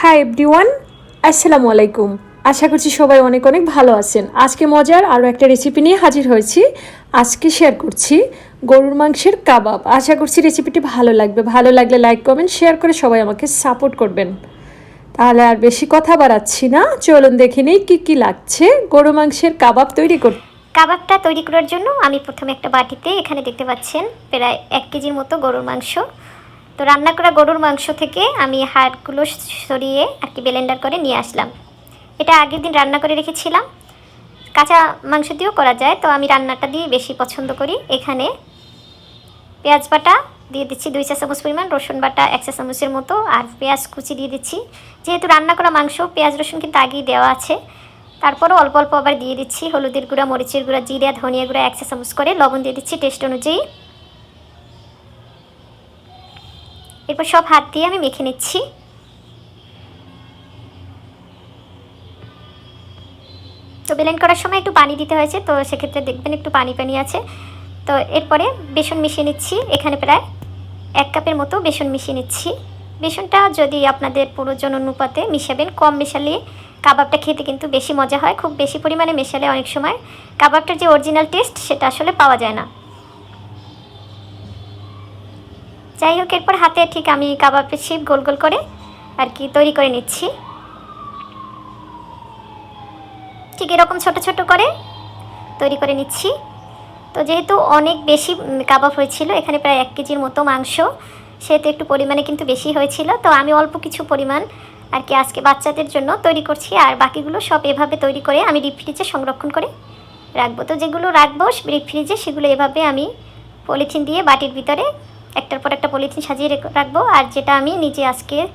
Hi everyone আসসালামু আলাইকুম আশা করছি সবাই অনেক অনেক ভালো আছেন। আজকে মজার আরও একটা রেসিপি নিয়ে হাজির হয়েছি। আজকে শেয়ার করছি গরুর মাংসের কাবাব। আশা করছি রেসিপিটি ভালো লাগবে। ভালো লাগলে লাইক কমেন্ট শেয়ার করে সবাই আমাকে সাপোর্ট করবেন। তাহলে আর বেশি কথা বাড়াচ্ছি না। চলুন দেখে নিই কী কী লাগছে গরু মাংসের কাবাব তৈরি করতে কাবাবটা তৈরি করার জন্য আমি প্রথমে একটা বাটিতে এখানে দেখতে পাচ্ছেন প্রায় এক কেজির মতো গরুর মাংস। তো রান্না করা গরুর মাংস থেকে আমি হাড়গুলো সরিয়ে আর কি ব্লেন্ডার করে নিয়ে আসলাম। এটা আগের দিন রান্না করে রেখেছিলাম। কাঁচা মাংস দিয়েও করা যায়, তো আমি রান্নাটা দিয়ে বেশি পছন্দ করি। এখানে পেঁয়াজ বাটা দিয়ে দিচ্ছি দুই চা চামচ পরিমাণ, রসুন বাটা এক চা চামচের মতো, আর পেঁয়াজ কুচি দিয়ে দিচ্ছি। যেহেতু রান্না করা মাংস, পেঁয়াজ, রসুন কিন্তু আগেই দেওয়া আছে। তারপরও অল্প অল্প আবার দিয়ে দিচ্ছি। হলুদের গুঁড়া, মরিচের গুঁড়া, জিরা, ধনিয়া গুঁড়া এক চা চামচ করে লবণ দিয়ে দিচ্ছি। টেস্ট অনুযায়ী এরপর সব হাত দিয়ে আমি মেখে নিচ্ছি। তো ব্লেন্ড করার সময় একটু পানি দিতে হয়েছে, তো সেক্ষেত্রে দেখবেন একটু পানি পানি আছে। তো এরপরে বেসন মিশিয়ে নিচ্ছি, এখানে প্রায় এক কাপের মতো বেসন মিশিয়ে নিচ্ছি। বেসনটা যদি আপনাদের প্রয়োজন অনুপাতে মিশাবেন, কম মেশালে কাবাবটা খেতে কিন্তু বেশি মজা হয়, খুব বেশি পরিমাণে মেশালে অনেক সময় কাবাবটার যে অরিজিনাল টেস্ট সেটা আসলে পাওয়া যায় না। যাই হোক, এরপর হাতে ঠিক আমি কাবাবের শেপ গোল গোল করে আর কি তৈরি করে নিচ্ছি। ঠিক এরকম ছোট ছোট করে তৈরি করে নিচ্ছি। তো যেহেতু অনেক বেশি কাবাব হয়েছিল, এখানে প্রায় এক কেজির মতো মাংস, সেহেতু একটু পরিমাণে কিন্তু বেশি হয়েছিল। তো আমি অল্প কিছু পরিমাণ আর কি আজকে বাচ্চাদের জন্য তৈরি করছি, আর বাকিগুলো সব এভাবে তৈরি করে আমি ডিপ ফ্রিজে সংরক্ষণ করে রাখব। তো যেগুলো রাখব, ডিপ ফ্রিজে সেগুলো এভাবে আমি পলিথিন দিয়ে বাটির ভিতরে একটার পর একটা পলিথিন সাজিয়ে রেখ- রাখব, আর যেটা আমি নিজে আজকে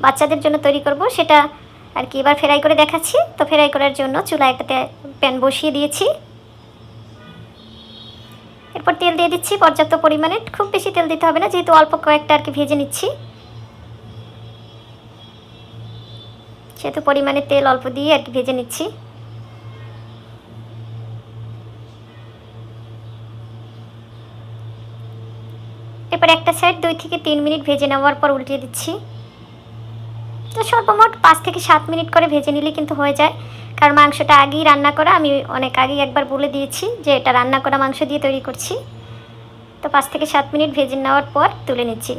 বাচ্চাদের জন্য তৈরি করব, সেটা আর কি এবার ফ্রাই করে দেখাচ্ছি। তো ফ্রাই করার জন্য চুলায় একটা প্যান বসিয়ে দিয়েছি। এরপর তেল দিয়ে দিচ্ছি পর্যাপ্ত পরিমাণে। খুব বেশি তেল দিতে হবে না, যেহেতু অল্প কয়েকটা আর কি ভেজে নিচ্ছি। সেহেতু পরিমাণে তেল অল্প দিয়ে আর কি ভেজে নিচ্ছি। এরপর একটা সাইড দুই থেকে তিন মিনিট ভেজে নেওয়ার পর উল্টিয়ে দিচ্ছি। তো সর্বমোট পাঁচ থেকে সাত মিনিট করে ভেজে নিলে কিন্তু হয়ে যায়। কারণ মাংসটা আগেই রান্না করা, আমি অনেক আগেই একবার বলে দিয়েছি যে এটা রান্না করা মাংস দিয়ে তৈরি করছি। তো পাঁচ থেকে সাত মিনিট ভেজে নেওয়ার পর তুলে নিচ্ছি।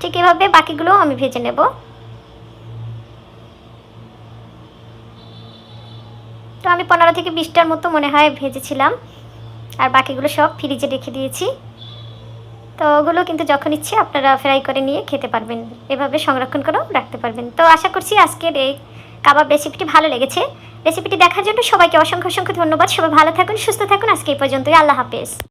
ঠিক এভাবে বাকিগুলোও আমি ভেজে নেব। তো আমি পনেরো থেকে বিশটার মতো মনে হয় ভেজেছিলাম। আর বাকিগুলো সব ফ্রিজে রেখে দিয়েছি। তো ওগুলো কিন্তু যখন ইচ্ছে আপনারা ফ্রাই করে নিয়ে খেতে পারবেন। এভাবে সংরক্ষণ করেও রাখতে পারবেন। তো আশা করছি আজকের এই কাবাব রেসিপিটি ভালো লেগেছে। রেসিপিটি দেখার জন্য সবাইকে অসংখ্য অসংখ্য ধন্যবাদ। সবাই ভালো থাকুন, সুস্থ থাকুন। আজকে এই পর্যন্তই। আল্লাহ হাফেজ।